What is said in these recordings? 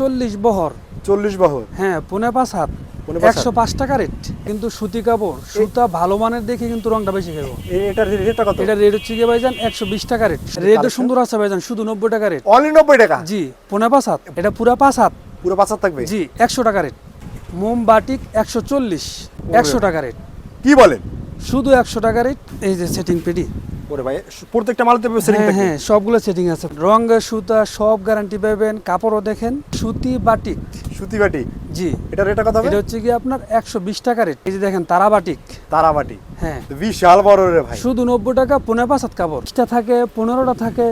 চল্লিশ বহর। চল্লিশ বহর? হ্যাঁ পুনে পাঁচ হাত। একশো পাঁচ টাকা রেট। কিন্তু সুতি কাপড় সুতা ভালো মানের দেখে কিন্তু রংটা বেশি খাব এ- রেটটা কত? এটা রেট হচ্ছে গিয়ে ভাইজান একশো বিশ টাকা রেট। রেটও সুন্দর আছে ভাইজান শুধু নব্বই টাকা রেট। অনলি নব্বই টাকা? জি পুনে পাঁচ হাত। এটা পুরা পাঁচ হাত। পুরো পাঁচ হাত থাকবে? জি একশো টাকা রেট। মোম বাটিক একশো চল্লিশ একশো টাকা রেট। কি বলেন? শুধু একশো টাকা রেট এই যে সেটিং পেটি। ওরে ভাই প্রত্যেকটা মালতে সেটিং হ্যাঁ হ্যাঁ সবগুলো সেটিং আছে। রং সুতা সব গ্যারান্টি পাবেন। কাপড়ও দেখেন সুতি বাটিক। সুতি বাটি জি। এটা রেটটা কত হবে? এটা হচ্ছে কি আপনার একশো বিশ টাকা রেট এই যে দেখেন তারা বাটিক। তারা বাটি হ্যাঁ। বিশাল বড় রে ভাই। শুধু নব্বই টাকা পনেরো পাঁচ হাত কাপড়। বিশটা থাকে পনেরোটা থাকে।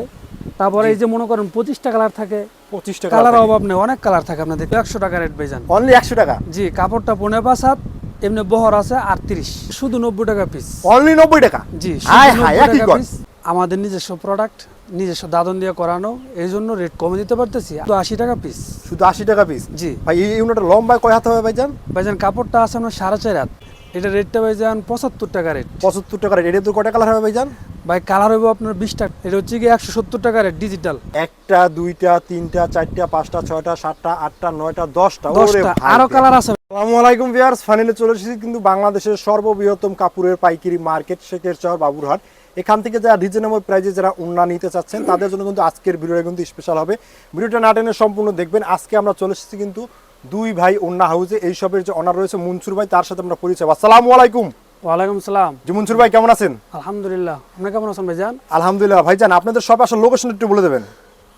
তারপরে এই যে মনে করেন পঁচিশটা কালার থাকে। পঁচিশ টাকা কালার অভাব নেই অনেক কালার থাকে আপনাদের। একশো টাকা রেট পেয়ে যান অনলি একশো টাকা? জি কাপড়টা পনেরো পাঁচ হাত। এমনি বহর আছে আটত্রিশ। শুধু নব্বই টাকা পিস অনলি নব্বই টাকা? জি শুধু 90 একই টাকা কর। পিস আমাদের নিজস্ব প্রোডাক্ট নিজস্ব দাদন দিয়ে করানো এই জন্য রেট কমে দিতে পারতেছি। তো আশি টাকা পিস শুধু আশি টাকা পিস জি। ভাই এই ইউনিটের লম্বা কয় হাত হবে ভাইজান? ভাইজান কাপড়টা আছে আপনার সাড়ে চার হাত। এটা রেটটা ভাইজান পঁচাত্তর টাকা রেট পঁচাত্তর টাকা রেট এটা তো কটা কালার হবে ভাইজান? ভাই কালার হইব আপনার বিশ টাকা এটা হচ্ছে কি একশো সত্তর টাকা রেট ডিজিটাল একটা দুইটা তিনটা চারটা পাঁচটা ছয়টা সাতটা আটটা নয়টা দশটা। ওরে আরও কালার আছে। আসসালামু আলাইকুম ভিউয়ার্স ফাইনালি চলে এসেছি কিন্তু বাংলাদেশের সর্ববৃহত্তম কাপড়ের পাইকারি মার্কেট শেখের চর বাবুরহাট। এখান থেকে যারা রিজনেবল প্রাইজে যারা উন্না নিতে চাচ্ছেন তাদের জন্য কিন্তু আজকের ভিডিওটা কিন্তু স্পেশাল হবে। ভিডিওটা না টেনে সম্পূর্ণ দেখবেন। আজকে আমরা চলে এসেছি কিন্তু দুই ভাই উন্না হাউসে এই সবের যে অনার রয়েছে মনসুর ভাই তার সাথে আমরা পরিচয় আসসালামু আলাইকুম। ওয়ালাইকুম সালাম। জি মনসুর ভাই কেমন আছেন? আলহামদুলিল্লাহ। আপনি কেমন আছেন ভাইজান? আলহামদুলিল্লাহ। ভাইজান আপনাদের সব আসলে লোকেশন একটু বলে দেবেন।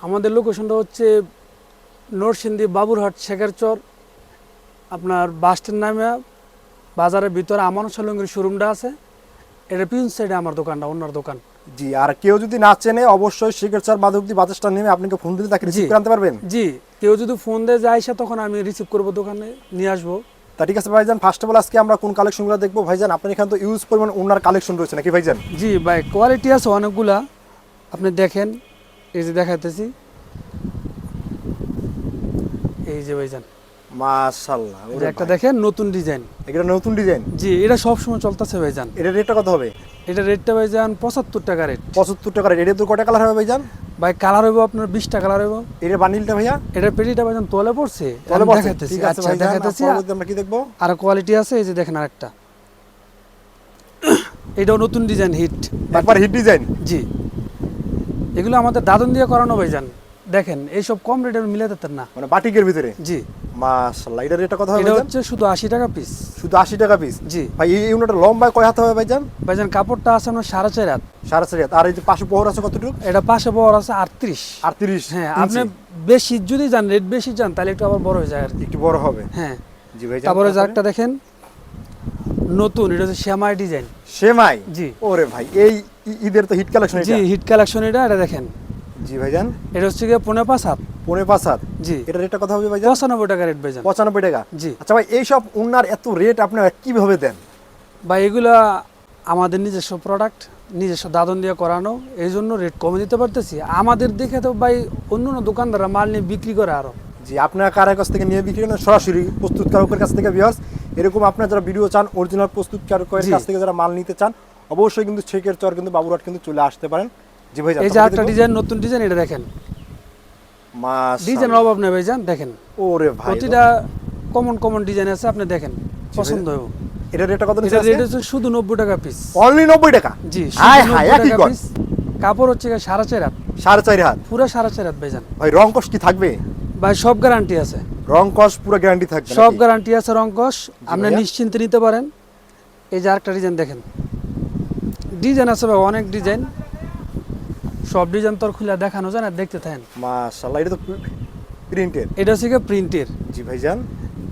আমাদের লোকেশনটা হচ্ছে নরসিংদী বাবুরহাট শেখারচর আপনার বাস স্ট্যান্ড নামে বাজারের ভিতরে আমার সলঙ্গের শোরুমটা আছে। এটা পিছন সাইডে আমার দোকানটা অন্যার দোকান। জি আর কেউ যদি না চেনে অবশ্যই শেখেরচর মাধবদী বাজারটা নেমে আপনাকে ফোন দিলে তাকে রিসিভ জি। করে পারবেন। জি কেউ যদি ফোন দেয় যায় তখন আমি রিসিভ করব দোকানে নিয়ে আসব। তা ঠিক আছে ভাইজান ফার্স্ট অফ অল আজকে আমরা কোন কালেকশনগুলো দেখব? ভাইজান আপনার এখানে তো ইউজ পরিমাণ ওনার কালেকশন রয়েছে নাকি ভাইজান? জি ভাই কোয়ালিটি আছে অনেকগুলা। আপনি দেখেন এই যে দেখাতেছি এই যে ভাইজান। মাশাআল্লাহ এটা একটা দেখেন নতুন ডিজাইন এটা নতুন ডিজাইন জি এটা সব সময় চলতেছে ভাইজান। এটা রেটটা কত হবে? এটা রেটটা ভাই যান পঁচাত্তর টাকা রেট। পঁচাত্তর টাকা রেট। এটা তো কটা কালার হবে ভাইজান ভাই কালার হইব আপনার বিশটা কালার হইব। এটা বান্ডিলটা ভাইয়া? এটা পেটিটা ভাইজান তোলে পড়ছে। দেখাইতেছি। ঠিক আছে আচ্ছা পরবর্তীতে আমরা কি দেখব? আর কোয়ালিটি আছে এই যে দেখেন আরেকটা। এটাও নতুন ডিজাইন হিট একবার হিট ডিজাইন জি। এগুলো আমাদের দাদন দিয়ে করানো ভাইজান দেখেন এইসব কম রেটে মিলে দিতেন না। মানে বাটিকের ভিতরে? জি। মাশাআল্লাহ এটা হবে এটা হচ্ছে শুধু আশি টাকা পিস শুধু আশি টাকা পিস জি। ভাই এই ইউনিটটা লম্বা কয় হাত হবে ভাইজান? ভাইজান কাপড়টা আছে হাত। সাড়ে চারি হাত। আর এই যে পাশে পোহর আছে কতটুকু? এটা পাশে বড় আছে আটত্রিশ। আটত্রিশ? হ্যাঁ আপনি বেশি যদি যান রেট বেশি যান তাহলে একটু আবার বড় হয়ে যায় আর একটু বড় হবে। হ্যাঁ। জি ভাইজান তারপরে? যাকটা দেখেন। নতুন এটা হচ্ছে শ্যামাই ডিজাইন। সেমাই? জি। ওরে ভাই এই ঈদের তো হিট কালেকশন জি হিট কালেকশন এটা এটা দেখেন। জি ভাইজান। এটা হচ্ছে গিয়ে পনেরো পাঁচ হাত। পনেরো পাঁচ হাত। জি। এটা রেটটা কত হবে ভাইজান? পঁচানব্বই টাকা রেট ভাইজান। পঁচানব্বই টাকা। জি। আচ্ছা ভাই এইসব উন্নার এত রেট আপনারা কীভাবে দেন? বা এগুলা আমাদের নিজস্ব প্রোডাক্ট নিজস্ব দাদন দিয়ে করানো এই জন্য রেট কমে দিতে পারতেছি। আমাদের দেখে তো ভাই অন্য অন্য দোকানদাররা মাল নিয়ে বিক্রি করে আরও। জি আপনারা কারের কাছ থেকে নিয়ে বিক্রি করেন? সরাসরি প্রস্তুতকারকের কাছ থেকে ভিউয়ার্স এরকম আপনারা যারা ভিডিও চান অরিজিনাল প্রস্তুতকারকের। কাছ থেকে যারা মাল নিতে চান অবশ্যই কিন্তু ছেকের চর কিন্তু বাবুরহাট কিন্তু চলে আসতে পারেন। জি ভাই এই যে একটা ডিজাইন নতুন ডিজাইন এটা দেখেন। ডিজাইনের অভাব নেই ভাইজান দেখেন। ওরে ভাই প্রতিটা কমন কমন ডিজাইন আছে আপনি দেখেন পছন্দ হবে এটা রেটটা কত রেট হচ্ছে শুধু নব্বই টাকা পিস অনলি নব্বই টাকা? জি হায় শুধু হায় 90 একই টাকা কর কাপড় হচ্ছে সাড়ে চার হাত। সাড়ে চারি হাত? পুরো সাড়ে চার হাত ভাইজান। ভাই রং কি থাকবে? ভাই সব গ্যারান্টি আছে। রং কস পুরো গ্যারান্টি থাকবে সব গ্যারান্টি আছে রঙ্কশ আপনি নিশ্চিন্তে নিতে পারেন। এই যে আরেকটা ডিজাইন দেখেন। ডিজাইন আছে ভাই অনেক ডিজাইন সব ডিজাইন তোর খুলে দেখানো যায় না দেখতে থাকেন। মাশাআল্লাহ এটা তো প্রিন্টের এটা হচ্ছে প্রিন্টের জি ভাইজান।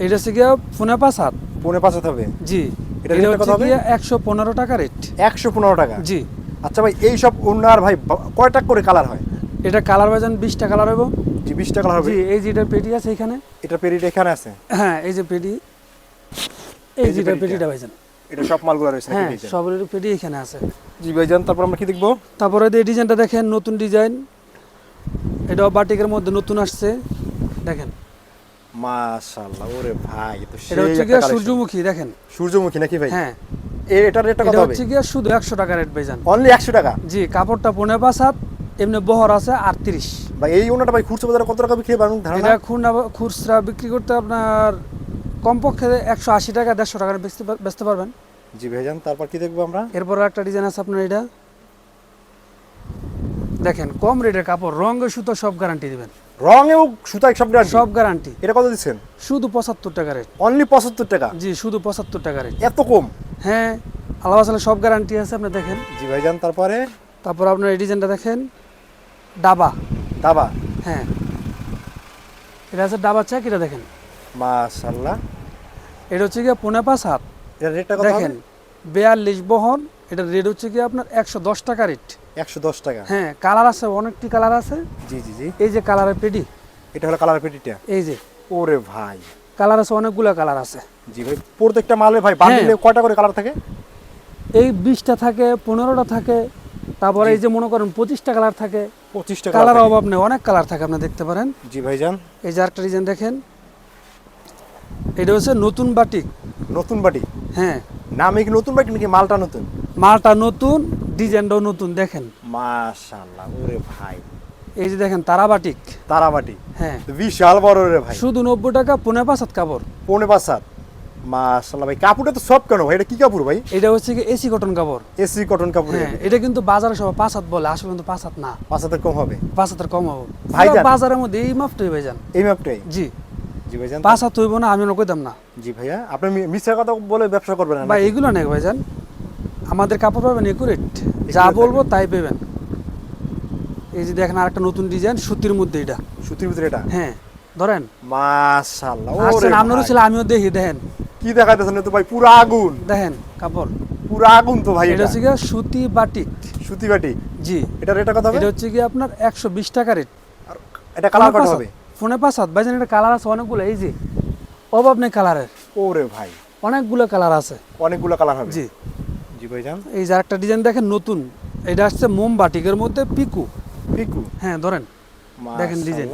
এটা হচ্ছে গিয়ে ফোনে পাঁচ হাত পৌনে পাঁচ হাত হবে? জি। এটা কত হবে? গিয়ে একশো পনেরো টাকা রেট। একশো পনেরো টাকা? জি। আচ্ছা ভাই এই সব উন্নার ভাই কয়টা করে কালার হয়? এটা কালার ভাইজান বিশটা কালার হইব। জি বিশটা কালার হবে। জি এই যে এটা পেটি আছে এখানে। এটা পেরিটা এখানে আছে? হ্যাঁ এই যে পেটি। এই যে। পেটিটা ভাইজান। এটা সব মালগুলো রয়েছে হ্যাঁ ভাইজান? সবের পেটি এখানে আছে। জি ভাইজান তারপর আমরা কি দেখব? তারপরে এই ডিজাইনটা দেখেন নতুন ডিজাইন। এটাও বাটিকের মধ্যে নতুন আসছে। দেখেন। মাশাআল্লাহ ওরে ভাই তো এটা হচ্ছে collection। সূর্যমুখী দেখেন। সূর্যমুখী নাকি ভাই? হ্যাঁ। এটার রেটটা কত হবে? হচ্ছে গিয়ে শুধু একশো টাকা রেট ভাইজান। অনলি একশো টাকা? জি কাপড়টা পনেরো পাঁচ হাত এমনি বহর আছে আটত্রিশ। বা এই ওনাটা ভাই খুচরা বাজারে কত টাকা বিক্রি আপনার ধারণা? এটা খুচরা বিক্রি করতে আপনার কমপক্ষে একশো আশি টাকা দেড়শো টাকা বেচতে পারবেন। জি ভাইজান তারপর কি দেখব আমরা? এরপর একটা ডিজাইন আছে আপনার এটা। দেখেন কম রেটের কাপড় রঙ সুতো সব গ্যারান্টি দিবেন। রং এবং সুতা সব গ্যারান্টি সব গ্যারান্টি এটা কত দিচ্ছেন? শুধু পঁচাত্তর টাকা রেট অনলি পঁচাত্তর টাকা? জি শুধু পঁচাত্তর টাকা রেট এত কম? হ্যাঁ আল্লাহ আসলে সব গ্যারান্টি আছে আপনি দেখেন। জি ভাইজান তারপরে? তারপর আপনার এই ডিজাইনটা দেখেন। ডাবা দাবা? হ্যাঁ। এটা আছে ডাবা চেক এটা দেখেন। মাশাল্লাহ এটা হচ্ছে গিয়ে পনেরো পাঁচ হাত। দেখেন বিয়াল্লিশ বহন এটা রেট হচ্ছে গিয়ে আপনার একশো দশ টাকা রেট একশো দশ টাকা। হ্যাঁ কালার আছে অনেকটি কালার আছে। জি জি জি। এই যে কালারের পেডি এটা হলো কালার পেটিটা? এই যে। ওরে ভাই। কালার আছে অনেকগুলো কালার আছে। জি ভাই প্রত্যেকটা মালে ভাই বান্ডিলে কয়টা করে কালার থাকে? এই বিশটা থাকে পনেরোটা থাকে তারপরে এই যে মনে করেন পঁচিশটা কালার থাকে পঁচিশটা কালার অভাব নেই অনেক কালার থাকে আপনি দেখতে পারেন। জি ভাইজান। এই যে আরেকটা ডিজাইন দেখেন এটা হচ্ছে নতুন বাটিক নতুন বাটি? হ্যাঁ। নামে কি নতুন বাটি নাকি মালটা নতুন? মালটা নতুন ডিজাইনটাও নতুন দেখেন। মাশাল্লাহ ওরে ভাই। এই যে দেখেন তারা বাটিক হ্যাঁ। বিশাল বড় রে ভাই। শুধু নব্বই টাকা পনেরো পাঁচ হাত কাপড়। পৌনে পাঁচ সাত মাশাল্লাহ ভাই কাপড়টা তো সব কেন ভাই? এটা কি কাপড় ভাই? এটা হচ্ছে কি এসি কটন কাপড়। এসি কটন কাপড়। হ্যাঁ এটা কিন্তু বাজারে সবাই পাঁচ হাত বলে আসলে কিন্তু পাঁচ হাত না। পাঁচ হাতের কম হবে। পাঁচ হাতের কম হবে। পুরো বাজারের মধ্যে এই মাপটাই ভাই যান এই ম্যাপটাই জি। জি ভাইজান পাঁচ হাত হইব না আমি ওনা কইতাম না। জি ভাইয়া আপনি মিথ্যা কথা বলে ব্যবসা করবেন না ভাই? এগুলো নেই ভাইজান। আমাদের কাপড় পাবেন একুরেট যা বলব তাই পেবেন। এই যে দেখেন আরেকটা নতুন ডিজাইন সুতির মধ্যে এটা। সুতির ভিতরে এটা? হ্যাঁ ধরেন। মাশাল্লাহ ওরে আসছেন আপনারও ছিল আমিও দেখি দেখেন। কি দেখাইতেছেন তো ভাই পুরো আগুন। দেখেন কাপড়। পুরো আগুন তো ভাই এটা হচ্ছে গিয়ে সুতি বাটিক। সুতি বাটি জি। এটা রেটটা কত হবে? এটা হচ্ছে গিয়ে আপনার একশো বিশ টাকা রেট। আর এটা কালার কত হবে? ফোনে পাঁচ ভাইজান এটা কালার আছে অনেকগুলো এই যে অভাব নেই কালারের ওরে ভাই। অনেকগুলো কালার আছে। অনেকগুলো কালার হবে? জি। জি ভাইজান এই যে একটা ডিজাইন দেখেন নতুন। এটা আসছে মোম বাটিকের মধ্যে পিকু। পিকু? হ্যাঁ ধরেন। দেখেন ডিজাইন।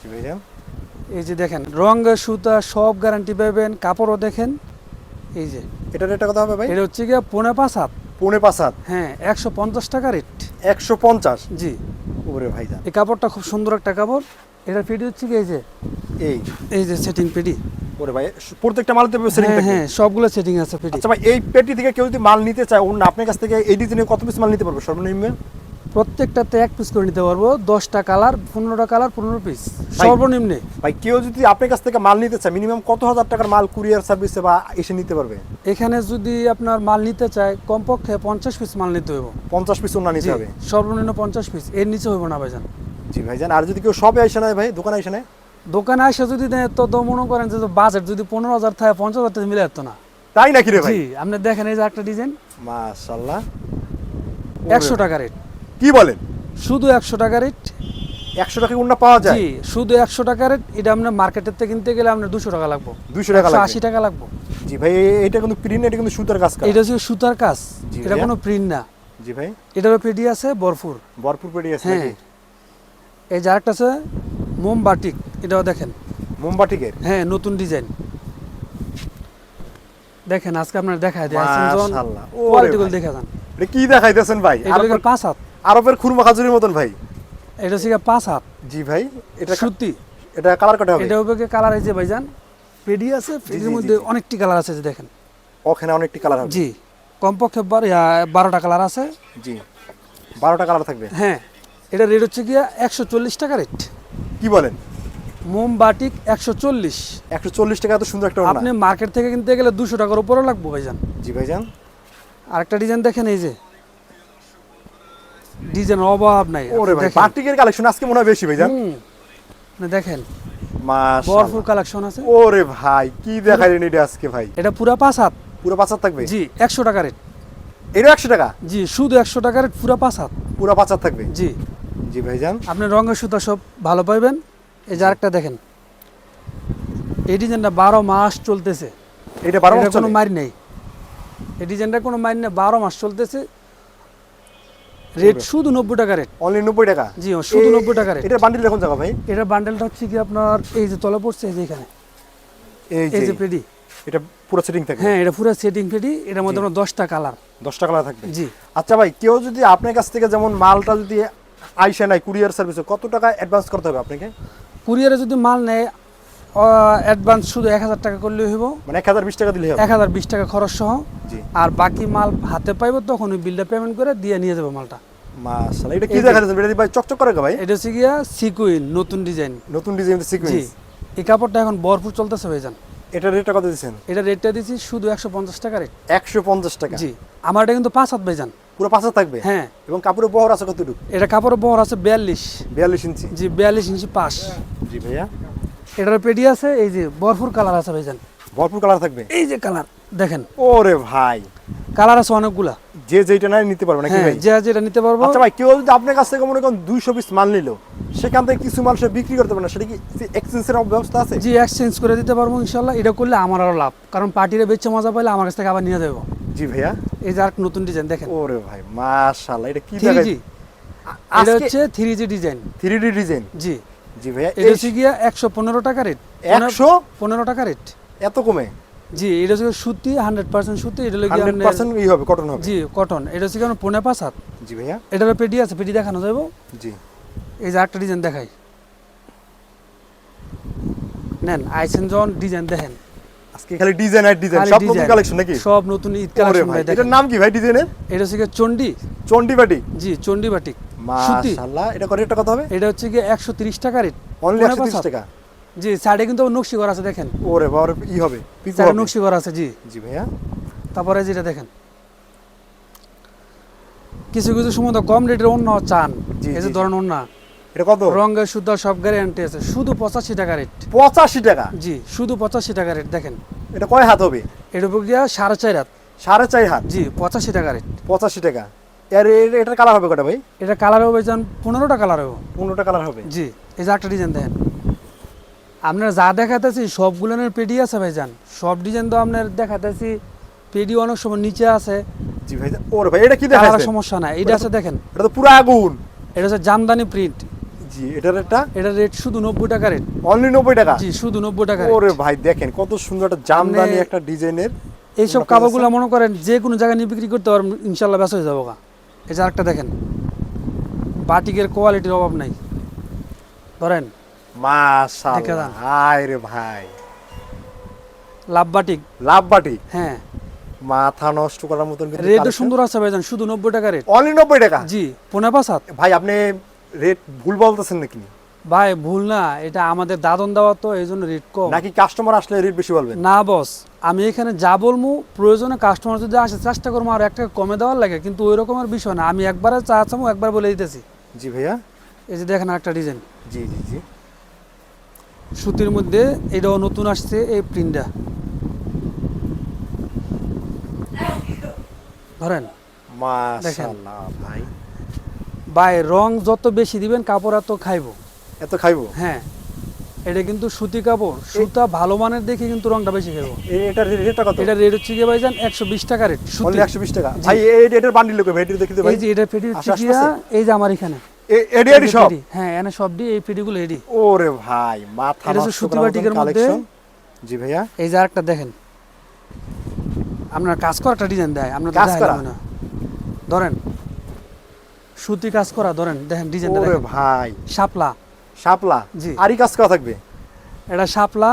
জি ভাইজান এই যে দেখেন রঙের সুতা সব গ্যারান্টি পাবেন কাপড়ও দেখেন। এই যে। এটা রেটটা কত হবে ভাই? এটা হচ্ছে গিয়ে পনেরো পাঁচ হাত পৌনে পাঁচ হাত হ্যাঁ একশো পঞ্চাশ টাকা রেট। একশো পঞ্চাশ? জি। ওরে ভাইজান এই কাপড়টা খুব সুন্দর একটা কাপড়। এটার পেটি হচ্ছে কি এই যে? এই। এই যে সেটিং পেটি ওরে ভাই প্রত্যেকটা মালতে সেটিং হ্যাঁ হ্যাঁ সবগুলো সেটিং আছে পেটি আচ্ছা ভাই এই পেটি থেকে কেউ যদি মাল নিতে চায় অন্য আপনার কাছ থেকে এই ডিজাইনে কত পিস মাল নিতে পারবে সর্বনিম্ন? প্রত্যেকটাতে এক পিস করে নিতে পারব দশটা কালার পনেরোটা কালার পনেরো পিস। সর্বনিম্নে। ভাই কেউ যদি আপনার কাছ থেকে মাল নিতে চায় মিনিমাম কত হাজার টাকার মাল কুরিয়ার সার্ভিসে বা এসে নিতে পারবে? এখানে যদি আপনার মাল নিতে চায় কমপক্ষে পঞ্চাশ পিস মাল নিতে হইব। পঞ্চাশ পিস অন্য নিতে হবে। সর্বনিম্ন পঞ্চাশ পিস এর নিচে হইব না ভাইজান। জি ভাইজান আর যদি কেউ শপে আসে নেয় ভাই দোকানে আসে নেয় দোকানে এসে যদি তো তো মনে করেন যে বাজেট যদি পনেরো হাজার থাকে পঞ্চাশ হাজার মিলে যেত না। তাই নাকি রে ভাই? জি আপনি দেখেন এই যে একটা ডিজাইন মাশাল্লাহ। একশো টাকা রেট কি বলেন? শুধু একশো টাকা রেট একশো টাকা অন্য পাওয়া যায়? জি শুধু একশো টাকা রেট এটা আপনার মার্কেটের থেকে কিনতে গেলে আপনার দুশো টাকা লাগবে। দুশো টাকা লাগবে? আশি টাকা লাগবে। জি ভাই এটা কিন্তু প্রিন্ট এটা কিন্তু সুতার কাজ এটা হচ্ছে সুতার কাজ। এটা কোনো প্রিন্ট না। জি ভাই। এটারও পেডি আছে বরফুর ভরপুর পেটি আছে হ্যাঁ। এই যে আরেকটা আছে মোমবাটিক এটাও দেখেন। মোমবাটিকের হ্যাঁ নতুন ডিজাইন। দেখেন আজকে আপনার দেখা দেয়। মাশাআল্লাহ। ওরে কোয়ালিটি দেখা যান। এটা কি দেখাইতেছেন ভাই? এটা পাঁচ হাত। আরবের খুরমা খাজুরির মতন ভাই। এটা হচ্ছে পাঁচ হাত। জি ভাই এটা সত্যি এটা কালার কটা হবে? এটা হবে কালার এই যে ভাইজান পেডি আছে পেডির মধ্যে অনেকটি কালার আছে যে দেখেন। ওখানে অনেকটি কালার হবে। জি কমপক্ষে বারোটা কালার আছে। জি বারোটা কালার থাকবে। হ্যাঁ এটা রেট হচ্ছে গিয়া একশো চল্লিশ টাকা রেট কি বলেন? মোমবাটিক একশো চল্লিশ। একশো চল্লিশ টাকা এত সুন্দর একটা আপনি মার্কেট থেকে কিনতে গেলে দুশো টাকার উপরে লাগবে ভাইজান। জি ভাইজান। আরেকটা ডিজাইন দেখেন এই যে। ডিজাইন অভাব নাই। ওরে ভাই। বাটিকের কালেকশন আজকে মনে হয় বেশি ভাইজান। না, দেখেন। বরফুল কালেকশন আছে। ওরে ভাই কি দেখাইলেন এটা আজকে ভাই? এটা পুরা পাঁচ হাত। পুরো পাঁচ হাত থাকবে? জি একশো টাকা রেট এটা একশো টাকা? জি শুধু একশো টাকা রেট পুরা পাঁচ হাত। পুরো পাঁচ হাত থাকবে? জি। জি ভাইজান। আপনি রঙের সুতা সব ভালো পাইবেন। এই যে আরেকটা দেখেন। এই ডিজাইনটা বারো মাস চলতেছে। এটা বারো মাস কোনো? মারি নেই। এই ডিজাইনটা কোনো মারি নেই বারো মাস চলতেছে। রেট শুধু নব্বই টাকা রেট অনলি নব্বই টাকা? জি, শুধু 90 টাকা rate। এটা বান্ডিল এখন জায়গা ভাই? এটা বান্ডেলটা হচ্ছে কি আপনার এই যে তলা পড়ছে এই যে এখানে। এই যে পেডি। এটা পুরো সেটিং থাকবে? হ্যাঁ এটা পুরো সেটিং পেডি এটার মধ্যে। আপনার দশটা কালার দশটা কালার থাকবে? জি। আচ্ছা ভাই কেউ যদি আপনার কাছ থেকে যেমন মালটা যদি আইসা নাই কুরিয়ার সার্ভিসে কত টাকা অ্যাডভান্স করতে হবে আপনাকে? কুরিয়ারে যদি মাল নেয় অ্যাডভান্স শুধু এক হাজার টাকা করলে হইব। মানে এক হাজার বিশ টাকা দিলে এক হাজার বিশ টাকা খরচ সহ। আর বাকি মাল হাতে পাইব তখন ওই বিলটা পেমেন্ট করে দিয়ে নিয়ে যাব মালটা। মাশাআল্লাহ এটা কি দেখা যাচ্ছে? এটা ভাই চকচক করে ভাই? এটা হচ্ছে গিয়া সিকুইন নতুন ডিজাইন নতুন ডিজাইন জি। সিকোয়েন্স এই কাপড়টা এখন ভরপুর চলতেছে ভাইজান। এটা রেটটা কত দিচ্ছেন? এটা রেটটা দিচ্ছি শুধু একশো পঞ্চাশ টাকা রেট একশো পঞ্চাশ টাকা। জি। আমার এটা কিন্তু পাঁচ হাত ভাইজান। পুরো পাঁচা থাকবে? হ্যাঁ। এবং কাপড়ের বহর আছে কতটুকু? এটা কাপড়ের বহর আছে বিয়াল্লিশ। বিয়াল্লিশ ইঞ্চি? জি বিয়াল্লিশ ইঞ্চি পাশ জি ভাইয়া। এটার পেটি আছে এই যে ভরপুর কালার আছে ভাইজান। ভরপুর কালার থাকবে? এই যে কালার দেখেন। ওরে ভাই। কালার আছে অনেকগুলা। যে যেটা নাই নিতে পারবে নাকি হ্যাঁ ভাই? যে যেটা নিতে পারব। আচ্ছা ভাই কেউ যদি আপনার কাছ থেকে মনে করেন দুইশো পিস মাল নিল সেখান থেকে কিছু মাল সে বিক্রি করতে পারে না সেটা কি এক্সচেঞ্জের ব্যবস্থা আছে? জি এক্সচেঞ্জ করে দিতে পারব ইনশাল্লাহ এটা করলে আমার আরও লাভ। কারণ পার্টিরে বেচে মজা পাইলে আমার কাছ থেকে আবার নিয়ে যাব জি ভাইয়া। এই যে আর নতুন ডিজাইন দেখেন। ওরে ভাই মাশাআল্লাহ এটা কি দেখাই জি। এটা হচ্ছে three G design three D design জি। জি ভাইয়া এটা হচ্ছে গিয়া একশো পনেরো টাকা রেট একশো? পনেরো টাকা রেট এত কমে? জি এটা হচ্ছে সুতি হান্ড্রেড পার্সেন্ট সুতি এটা হলো গিয়ে হান্ড্রেড পার্সেন্ট ই হবে কটন হবে। জি কটন এটা হচ্ছে কেন পনেরো পাঁচ হাত জি ভাইয়া। এটারও পেডি আছে পেডি দেখানো যাব জি। এই যে একটা ডিজাইন দেখাই। নেন আইসেন জন ডিজাইন দেখেন। আজকে খালি ডিজাইন আর ডিজাইন সব নতুন কালেকশন নাকি? সব নতুন ঈদ কালেকশন ভাই এটার নাম কি ভাই ডিজাইনের এটা হচ্ছে গিয়ে চন্ডি চন্ডিবাটি জি চন্ডি সুতি। মাশাআল্লাহ এটা করে এটা কত হবে? এটা হচ্ছে একশো তিরিশ টাকা রেট। অনলি 130 টাকা। জি সাইডে কিন্তু নকশি করা আছে দেখেন। ওরে বাবা ই হবে সাইডে নকশি করা আছে জি। জি ভাইয়া। তারপরে যেটা দেখেন। কিছু কিছু সময় তো কম রেটের অন্য চান এই যে ধরেন অন্য। এটা কত? রঙের শুদ্ধ সব গ্যারান্টি আছে শুধু পঁচাশি টাকা রেট। পঁচাশি টাকা? জি শুধু পঁচাশি টাকা রেট দেখেন। এটা কয় হাত হবে? এর উপর গিয়া সাড়ে চার হাত। সাড়ে চার হাত? জি পঁচাশি টাকা রেট। পঁচাশি টাকা। এর- এটার কালার হবে কটা ভাই? এটা কালার হবে যান পনেরোটা কালার হবে। পনেরোটা কালার হবে। জি এই যে একটা ডিজাইন দেখেন। আপনার যা দেখাতেছি সবগুলোনের পেডি আছে ভাইজান। সব ডিজাইন তো আপনার দেখাতেছি পেডি অনেক সময় নিচে আছে। জি ভাই ওরে ভাই এটা কি দেখাচ্ছে সমস্যা নাই এটা আছে দেখেন। এটা তো পুরো আগুন। এটা হচ্ছে জামদানি প্রিন্ট জি এটার একটা এটা রেট শুধু নব্বই টাকা রেট অনলি নব্বই টাকা? জি শুধু নব্বই টাকা ওরে ভাই দেখেন কত সুন্দর একটা জামদানি আপনি- একটা ডিজাইনের এইসব কাপড়গুলো মনে করেন যে কোনো জায়গায় নিয়ে বিক্রি করতে পারবেন ইনশাল্লাহ ব্যস্ত হয়ে যাব গা। যে আরেকটা দেখেন। বাটিকের কোয়ালিটির অভাব নাই। ধরেন মাশাআল্লাহ। হায় রে ভাই। লাভ বাটিক হ্যাঁ। মাথা নষ্ট করার মতন রেটও সুন্দর আছে ভাইজান শুধু নব্বই টাকা রেট। অনলি নব্বই টাকা? জি পনেরো পাঁচ হাত। ভাই আপনি রেট ভুল বলতেছেন নাকি? ভাই ভুল না এটা আমাদের দাদন দেওয়া তো এই জন্য রেট কম। নাকি কাস্টমার আসলে রেট বেশি বলবেন? না বস আমি এখানে যা বলব প্রয়োজনে কাস্টমার যদি আসে চেষ্টা করব আর একটা কমে দেওয়ার লাগে কিন্তু ওই রকমের বিষয় না। আমি একবারে চা চামো একবার বলে দিতেছি। জি ভাইয়া। এই যে দেখেন একটা ডিজাইন জি জি জি। সুতির মধ্যে এটাও নতুন আসছে এই প্রিন্টটা ধরেন ভাই। ভাই রং যত বেশি দিবেন কাপড় এত খাইবো। এত খাইবো? হ্যাঁ এটা কিন্তু সুতি কাপড়। সুতা ভালো মানের দেখে কিন্তু রংটা বেশি খাইবো। এটার রেটটা কত? এটা রেট হচ্ছে গিয়ে ভাইজান একশো বিশ টাকা রেট সুতি অনলি একশো বিশ টাকা? ভাই এই- এটার বান্ডিল লোক ভাই এটা দেখিতে ভাই এই যে এটা পেটি হচ্ছে? এই যে আমার এখানে। এডি এডি সব? হ্যাঁ এনে সব এই পেটিগুলো এডি। ওরে ভাই মাথা নষ্ট। কালেকশন জি ভাইয়া। এই যে আরেকটা দেখেন। আপনার কাজ করা একটা ডিজাইন দেয় আপনার কাজ করা? না। ধরেন সুতি কাজ করা ধরেন দেখেন ডিজাইনটা ওরে ভাই। শাপলা। শাপলা? জি। আরই কাজ করা থাকবে? এটা শাপলা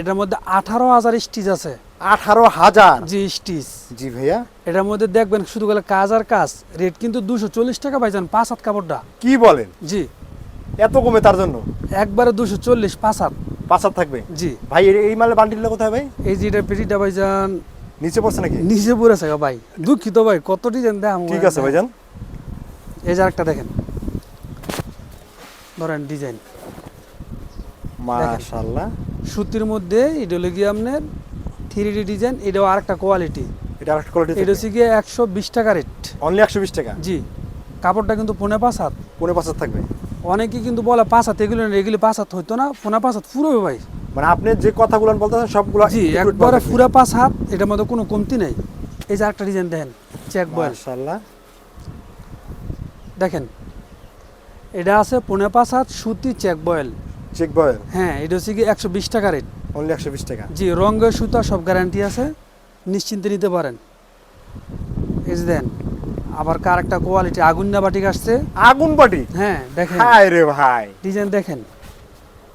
এটার মধ্যে আঠারো হাজার স্টিচ আছে। আঠারো হাজার। জি স্টিচ। জি ভাইয়া। এটার মধ্যে দেখবেন শুধু গেলে কাজ আর কাজ। রেট কিন্তু দুশো চল্লিশ টাকা পাইছেন পাঁচ হাত কাপড়টা। কি বলেন? জি। এত কমে তার জন্য? একবারে দুশো চল্লিশ পাঁচ হাত। পাঁচ হাত থাকবে? জি। ভাই এই মালের বান্ডিলটা কোথায় ভাই? এই যে এটা পেটিটা ভাইজান নিচে পড়ছে নাকি? নিচে পড়েছে ভাই। দুঃখিত ভাই কত ডিজাইন দেখ ঠিক আছে ভাইজান এই যে আরেকটা দেখেন। ধরেন ডিজাইন। মাশাআল্লাহ। সুতির মধ্যে এটা হলো গিয়ে আপনার থ্রি ডি ডিজাইন এটাও আরেকটা কোয়ালিটি এটা আরেকটা কোয়ালিটি এটা হচ্ছে গিয়ে একশো বিশ টাকা রেট অনলি একশো বিশ টাকা? জি। কাপড়টা কিন্তু পোনে পাঁচ হাত। পনেরো পাঁচ হাত থাকবে? অনেকে কিন্তু বলে পাঁচ হাত এগুলো এগুলি পাঁচ হাত হইতো না পোনে পাঁচ হাত পুরো ভাই। মানে আপনি যে কথাগুলো বলতেছেন সবগুলো জি একবারে পুরো পাঁচ হাত এটার মধ্যে কোনো কমতি নেই। এই যে একটা ডিজাইন দেখেন চেক বয়েল মাশাআল্লাহ। দেখেন এটা আছে পোনে পাঁচ হাত সুতি চেক বয়েল। Check boil. হ্যাঁ এটা হচ্ছে কি একশো বিশ টাকা রেট অনলি একশো বিশ টাকা। জি রঙের সুতা সব গ্যারান্টি আছে। নিশ্চিন্তে নিতে পারেন। যে দেন আবার কার একটা কোয়ালিটি আগুন না বাটিক আসছে। আগুন বাটি হ্যাঁ দেখেন। হায় রে ভাই। ডিজাইন দেখেন।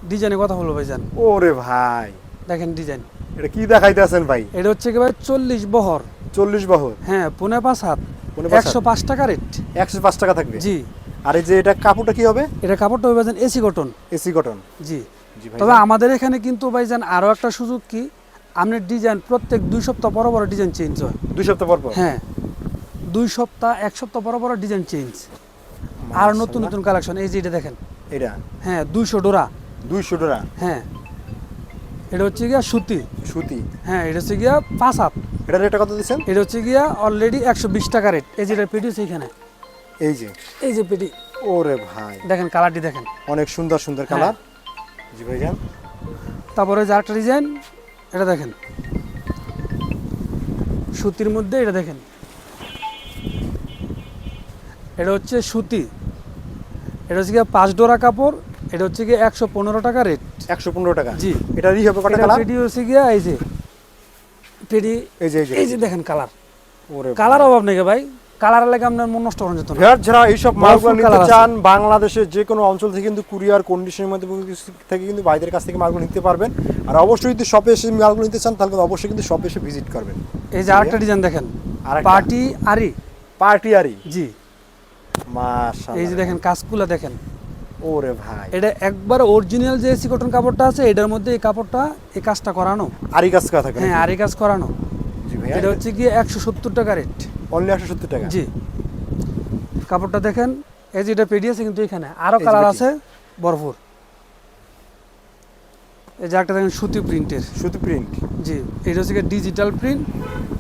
ডিজাইনের কথা বলব ভাইজান। ওরে ভাই। দেখেন ডিজাইন। এটা কি দেখাইতেছেন ভাই? এটা হচ্ছে কি ভাই চল্লিশ বহর। চল্লিশ বহর? হ্যাঁ পুনে পাঁচ হাত। একশো পাঁচ টাকা রেট একশো পাঁচ টাকা থাকবে? জি। আর এই যে এটা কাপড়টা কি হবে? এটা কাপড়টা ভাইজান এসি কটন এসি কটন জি। তবে আমাদের এখানে কিন্তু ভাইজান আরও একটা সুযোগ কি? আপনার ডিজাইন প্রত্যেক দুই সপ্তাহ পর পর ডিজাইন চেঞ্জ হয়। দুই সপ্তাহ পর পর? হ্যাঁ। দুই সপ্তাহ এক সপ্তাহ পর পর ডিজাইন চেঞ্জ আর নতুন নতুন কালেকশন এই যে এটা দেখেন। এটা? হ্যাঁ দুইশো ডোরা। দুইশো টাকা হ্যাঁ। এটা হচ্ছে গিয়া সুতি। সুতি? হ্যাঁ এটা হচ্ছে গিয়া পাঁচ হাত। এটা রেটটা কত দিচ্ছেন? এটা হচ্ছে গিয়া অলরেডি একশো বিশ টাকা রেট এই যে এটা পেটি এখানে। এই যে। এই যে পেটি ওরে ভাই। দেখেন কালারটি দেখেন। অনেক সুন্দর সুন্দর কালার জি ভাইজান। তারপরে যে আরেকটা ডিজাইন এটা দেখেন। সুতির মধ্যে এটা দেখেন। এটা হচ্ছে সুতি। এটা হচ্ছে গিয়ে পাঁচ ডোরা কাপড় এটা হচ্ছে গিয়ে একশো পনেরো টাকা রেট। একশো পনেরো টাকা। জি। এটা হবে কটা কালার? পেটি হচ্ছে গিয়া এই যে পেটি এই যে এই যে দেখেন কালার। কালার অভাব নাকি ভাই। কালার লাগে আপনার মন নষ্ট করার ভেড় এইসব মালগুলো নিতে চান বাংলাদেশের যে কোনো অঞ্চল থেকে কিন্তু কুরিয়ার কন্ডিশনের মধ্যে থেকে কিন্তু ভাইদের কাছ থেকে মালগুলো নিতে পারবেন। আর অবশ্যই যদি শপে এসে মালগুলো নিতে চান তাহলে অবশ্যই কিন্তু শপে এসে ভিজিট করবেন। এই যে আরেকটা ডিজাইন দেখেন। পার্টি আরি পার্টি আরি জি। মাশাআল্লাহ। এই যে দেখেন কাজগুলা দেখেন। ওরে ভাই। এটা একবার অরিজিনাল যে এসি কটন কাপড়টা আছে এটার মধ্যে এই কাপড়টা এই কাজটা করানো। আরি কাজ করা থাকে হ্যাঁ আর কাজ করানো। জি ভাইয়া। এটা হচ্ছে গিয়ে একশো সত্তর টাকা রেট অনলি একশো সত্তর টাকা? জি। কাপড়টা দেখেন এই যে এটা পেডি কিন্তু এখানে। আরও কালার আছে ভরপুর। এই যে একটা দেখেন সুতি প্রিন্টের শুধু প্রিন্ট জি এটা হচ্ছে ডিজিটাল প্রিন্ট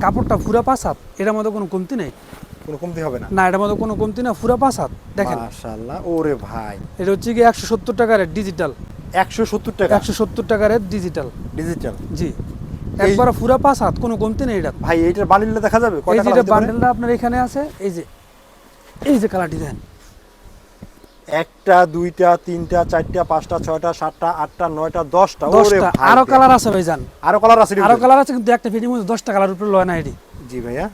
কাপড়টা পুরা পাঁচ হাত এটার মধ্যে কোনো কমতি নেই। কোনো কমতি হবে না? না এটার মধ্যে কোনো কমতি না পুরা পাঁচ হাত দেখেন। মাশাআল্লাহ ওরে ভাই। এটা হচ্ছে গিয়ে একশো সত্তর টাকা রেট ডিজিটাল একশো সত্তর টাকা? একশো সত্তর টাকা রেট ডিজিটাল ডিজিটাল জি। একবার পুরা পাঁচ হাত কোনো কমতি নেই এটা ভাই এইটার বান্ডিলটা দেখা যাবে? এই যে বান্ডেলটা আপনার এখানে আছে এই যে এই যে কালারটি দেন একটা দুইটা তিনটা চারটা পাঁচটা ছয়টা সাতটা আটটা নয়টা দশটা। ভাই আরও কালার আছে ভাইজান। আরও কালার আছে আরও কালার আছে কিন্তু একটা ফিটির মধ্যে দশটা কালার উপরে লয় না এটি। জি ভাইয়া।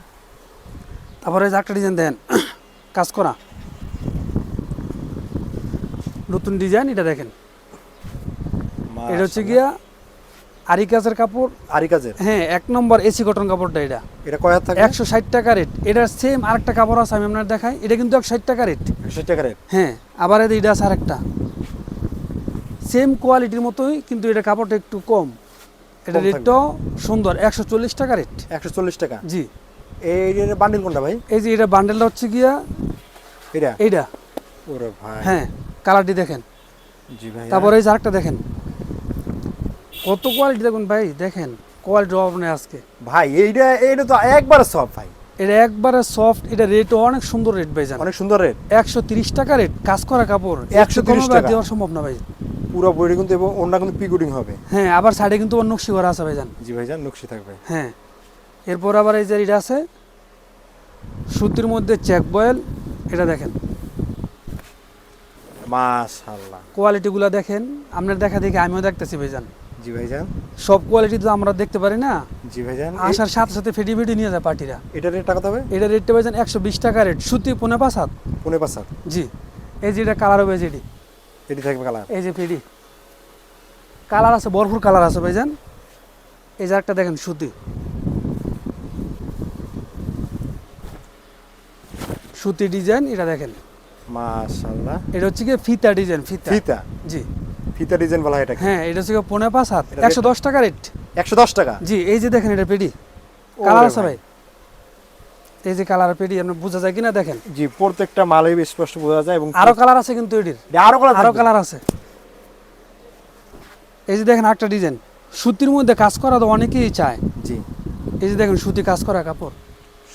তারপরে যে একটা ডিজাইন দেন। কাজ করা। নতুন ডিজাইন এটা দেখেন। এটা হচ্ছে গিয়া আরি কাজের কাপড়? আরি কাজের হ্যাঁ এক নম্বর এসি কটন কাপড়টা এটা। এটা কয় হাত থাকে একশো ষাট টাকা রেট। এটার সেম আরেকটা কাপড় আছে আমি আপনার দেখাই। এটা কিন্তু একশো ষাট টাকা রেট। একশো টাকা রেট? হ্যাঁ আবার এটা আছে আরেকটা। সেম কোয়ালিটির মতোই কিন্তু এটা কাপড়টা একটু কম। এটা রেটটাও সুন্দর একশো চল্লিশ টাকা রেট। একশো চল্লিশ টাকা? জি। এই বান্ডিল কোনটা ভাই? এই যে এটা বান্ডেলটা হচ্ছে গিয়া এটা? এইটা। ওরে ভাই। হ্যাঁ কালারটি দেখেন। জি ভাই তারপরে এই যে আরেকটা দেখেন। কত কোয়ালিটি দেখুন ভাই দেখেন কোয়ালিটি অভাব নেই আজকে। ভাই এইটা এইটা তো একবার সব ভাই। এটা একবারে সফট এটা রেটও অনেক সুন্দর রেট ভাই অনেক সুন্দর রেট একশো তিরিশ টাকা রেট কাজ করা কাপড়। 130 টাকা টাকা। দেওয়া সম্ভব না ভাই। পুরো বইটা কিন্তু এবং ওনটা কিন্তু পিকুডিং হবে। হ্যাঁ আবার সাইডে কিন্তু অন্য নকশি করা আছে ভাই জান জি ভাই যান নকশি থাকবে। হ্যাঁ এরপর আবার এই যে এটা আছে সুতির মধ্যে চেক বয়েল এটা দেখেন। মাশাআল্লাহ। কোয়ালিটিগুলো দেখেন আপনার দেখা দেখে আমিও দেখতেছি ভাইজান। জি ভাই যান সব কোয়ালিটি তো আমরা দেখতে পারি না। জি ভাই যান আসার সাথে সাথে ফেটি ফেটি নিয়ে যায় পার্টিরা। এটা রেটটা কত হবে? এটা রেটটা ভাইজান একশো বিশ টাকা রেট সুতি পনে পাঁচ হাত। পনেরো পাঁচ হাত। জি। এই যে এটা কালার হবে যেটি এটি। থাকবে কালার এই যে ফেডি কালার আছে ভরপুর কালার আছে ভাইজান। এই যে একটা দেখেন সুতি। সুতি ডিজাইন এটা দেখেন। মাশাআল্লাহ। এটা হচ্ছে গিয়ে ফিতা ডিজাইন ফিতা। ফিতা? জি। ফিতা ডিজাইন বলা হয় এটাকে। হ্যাঁ এটা হচ্ছে গিয়ে পনে পাঁচ হাত একশো দশ টাকা রেট। একশো দশ টাকা? জি এই যে দেখেন এটা পেডি কালার আছে ভাই। এই যে কালার পেডি আপনি বোঝা যায় কিনা দেখেন? জি প্রত্যেকটা মালেই স্পষ্ট বোঝা যায় এবং আরও কালার আছে কিন্তু এটির। আরও কালার আরও কালার আছে। এই যে দেখেন একটা ডিজাইন সুতির মধ্যে কাজ করা তো অনেকেই চায়। জি। এই যে দেখেন সুতি কাজ করা কাপড়।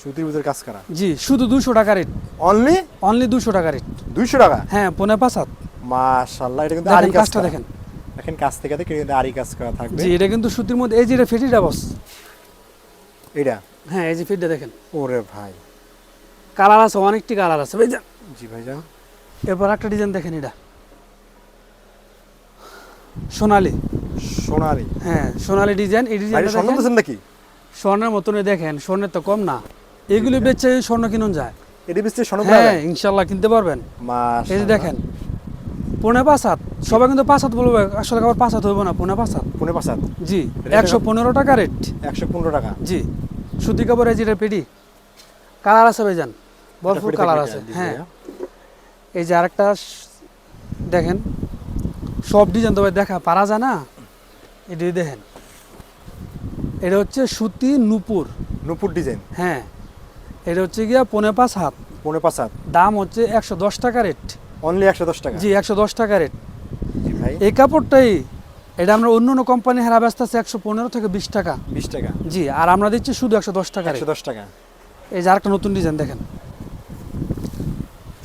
সুতির ভিতরে কাজ করা। জি শুধু দুশো টাকা রেট। অনলি অনলি দুশো টাকা রেট। দুইশো টাকা? হ্যাঁ পনে পাঁচ হাত। মাশাআল্লাহ এটা কিন্তু আরি কাজটা দেখেন। দেখেন কাজ থেকে দেখে কিন্তু আরি কাজ করা থাকবে। জি এটা কিন্তু সুতির মধ্যে এই যে এটা ফেটিটা বস। এটা হ্যাঁ এই যে ফিটটা দেখেন। ওরে ভাই। কালার আছে অনেকটি কালার আছে জি ভাইজান। এরপর একটা ডিজাইন দেখেন এটা। সোনালি। সোনালি? হ্যাঁ সোনালি ডিজাইন। এই ডিজাইনটা স্বর্ণ দেখেন। নাকি? স্বর্ণের মতনই দেখেন স্বর্ণের তো কম না। এগুলি বেচে স্বর্ণ কিনুন যায়। এটি সনদ হ্যাঁ ইনশাল্লাহ কিনতে পারবেন। এই দেখেন পনে পাঁচ হাত সবাই কিন্তু পাঁচ হাত বলবে আসলে আবার পাঁচ হাত হইব না পনে পাঁচ হাত পুনে পাঁচাত জি একশো পনেরো টাকা রেট একশো পনেরো টাকা। জি সুতি কাপড় এই যেটা পেটি কালার আছে ভাইজান ভরপুর কালার আছে হ্যাঁ। এই যে আরেকটা দেখেন সব ডিজাইন তো ভাই দেখা পারা যায় না? এটি দেখেন। এটা হচ্ছে সুতি নুপুর। নূপুর ডিজাইন হ্যাঁ এটা হচ্ছে গিয়া পনে পাঁচ হাত পনে পাঁচাত দাম হচ্ছে একশো দশ টাকা রেট অনলি একশো দশ টাকা? জি একশো দশ টাকা রেট এই কাপড়টাই এটা আমরা অন্য অন্য কোম্পানি হারা ব্যস্ত আছে একশো পনেরো থেকে বিশ টাকা। বিশ টাকা। জি আর আমরা দিচ্ছি শুধু একশো দশ টাকা একশো দশ টাকা। এই যে আরেকটা নতুন ডিজাইন দেখেন।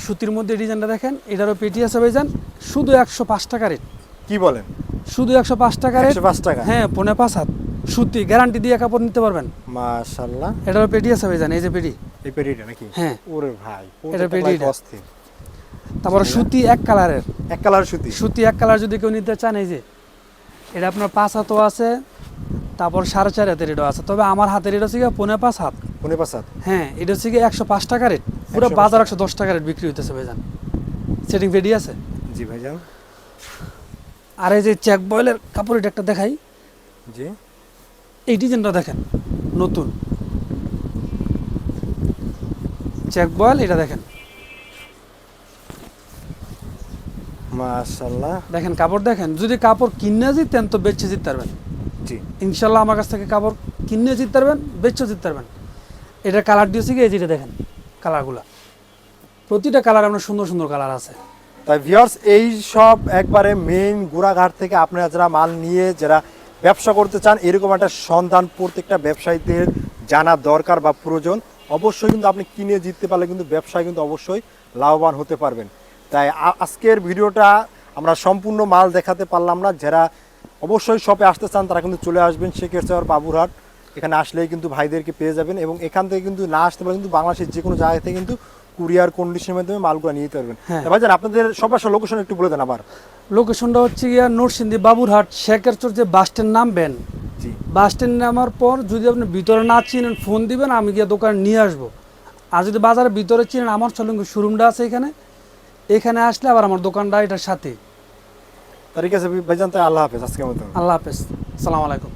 সুতির মধ্যে ডিজাইনটা দেখেন এটারও পেটি আছে ভাইজান শুধু একশো পাঁচ টাকা রেট কি বলেন? শুধু একশো পাঁচ টাকা রেট পাঁচ টাকা। হ্যাঁ পনে পাঁচ হাত। সুতি গ্যারান্টি দিয়ে কাপড় নিতে পারবেন। মাশাল্লাহ। এটারও পেটি আছে ভাইজান এই যে পেটি। এই পেরিটা নাকি? হ্যাঁ। ওরে ভাই এটা পেটিটা। লাইট অস্থির তারপরে সুতি এক কালারের। এক কালার সুতি। সুতি এক কালার যদি কেউ নিতে চান এই যে এটা আপনার পাঁচ হাতও আছে তারপর সাড়ে চার হাতের এটাও আছে। তবে আমার হাতের এটা হচ্ছে গিয়ে পনে পাঁচ হাত। পনেরো পাঁচ হাত। হ্যাঁ এটা হচ্ছে একশো পাঁচ টাকা রেট। পুরো 105 বাজার একশো দশ টাকা রেট বিক্রি হইতেছে ভাইজান। সেটিং পেটি আছে? জি ভাইজান। আর এই যে চেক বয়েলের কাপড় এটা একটা দেখাই। জি। এই ডিজাইনটা দেখেন নতুন। চেক বয়েল এটা দেখেন। মাশাল্লাহ দেখেন কাপড় দেখেন যদি কাপড় কিনে জিতেন তো বেচে জিততে পারবেন। জি। ইনশাল্লাহ আমার কাছ থেকে কাপড় কিনে জিততে পারবেন বেচে জিততে পারবেন। এটা কালার দিয়েছি কি এই যেটা দেখেন কালারগুলা। প্রতিটা কালার আপনার সুন্দর সুন্দর কালার আছে। তাই ভিউয়ার্স এই সব একবারে মেইন গোড়াঘাট থেকে আপনারা যারা মাল নিয়ে যারা ব্যবসা করতে চান এরকম একটা সন্ধান প্রত্যেকটা ব্যবসায়ীদের জানা দরকার বা প্রয়োজন। অবশ্যই কিন্তু আপনি কিনে জিততে পারলে কিন্তু ব্যবসায় কিন্তু অবশ্যই লাভবান হতে পারবেন। তাই আজকের ভিডিওটা আমরা সম্পূর্ণ মাল দেখাতে পারলাম না। যারা অবশ্যই শপে আসতে চান তারা কিন্তু চলে আসবেন শেখের চর বাবুরহাট। এখানে আসলেই কিন্তু ভাইদেরকে পেয়ে যাবেন এবং এখান থেকে কিন্তু না আসতে পারে কিন্তু বাংলাদেশের যে কোনো জায়গা থেকে কিন্তু কুরিয়ার কন্ডিশনের মাধ্যমে মালগুলো নিয়ে যেতে পারবেন। হ্যাঁ। ভাইজান আপনাদের সবার লোকেশন একটু বলে দেন আবার। লোকেশনটা হচ্ছে গিয়া নরসিংদী বাবুরহাট শেখের চর যে বাস স্ট্যান্ড নামবেন। জি। বাস স্ট্যান্ড নামার পর যদি আপনি ভিতরে না চিনেন ফোন দিবেন আমি গিয়ে দোকানে নিয়ে আসব। আর যদি বাজারের ভিতরে চিনেন আমার চলঙ্গি শোরুমটা আছে এখানে। এখানে আসলে আবার আমার দোকানটা এটার সাথে। তারিখ আছে ভাইজান তাই আল্লাহ হাফেজ আজকের মতো। আল্লাহ হাফেজ। সালাম আলাইকুম।